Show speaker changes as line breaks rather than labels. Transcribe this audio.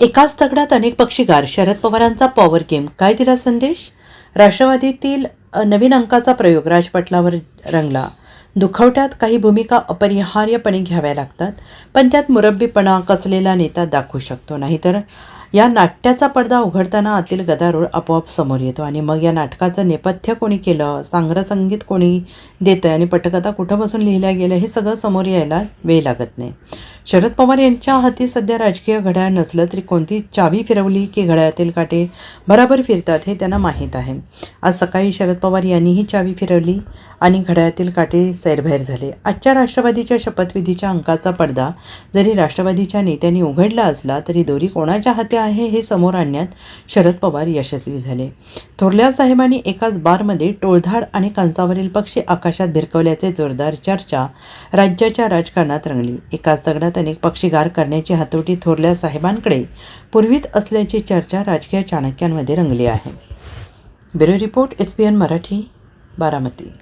एकाच दगडात अनेक पक्षीगार शरद पवारांचा पॉवर गेम काय दिला संदेश? राष्ट्रवादीतील नवीन अंकाचा प्रयोग राजपटलावर रंगला. दुखवट्यात काही भूमिका अपरिहार्यपणे घ्याव्या लागतात पण त्यात मुरब्बीपणा कसलेला नेता दाखवू शकतो नाहीतर या नाट्याचा पडदा उघडताना आतील गदारोळ आपोआप समोर येतो आणि मग या नाटकाचं नेपथ्य कोणी केलं सांग्रसंगीत कोणी देतं आणि पटकथा कुठं बसून लिहिल्या गेलं हे सगळं समोर यायला वेळ लागत नाही. शरद पवार यांच्या हाती सध्या राजकीय घड्याळ नसलं तरी कोणती चावी फिरवली की घड्याळातील काटे बराबर फिरतात हे त्यांना माहीत आहे. आज सकाळी शरद पवार यांनीही चावी फिरवली. आणि घड्याळातील काटे सैरभैर झाले. आजच्या राष्ट्रवादीच्या शपथविधीच्या अंकाचा पडदा जरी राष्ट्रवादीच्या नेत्यांनी उघडला असला तरी दोरी कोणाच्या हाती आहे हे समोर आणण्यात शरद पवार यशस्वी झाले. थोरल्या साहेबांनी एकाच बारमध्ये टोळधाड आणि कंसावरील पक्षी आकाशात भिरकवल्याचे जोरदार चर्चा राज्याच्या राजकारणात रंगली. एकाच दगडात अनेक पक्षीगार करण्याची हातोटी थोरल्या साहेबांकडे पूर्वीच असल्याची चर्चा राजकीय चाणक्यांमध्ये रंगली आहे. Bureau report S P N Marathi Baramati.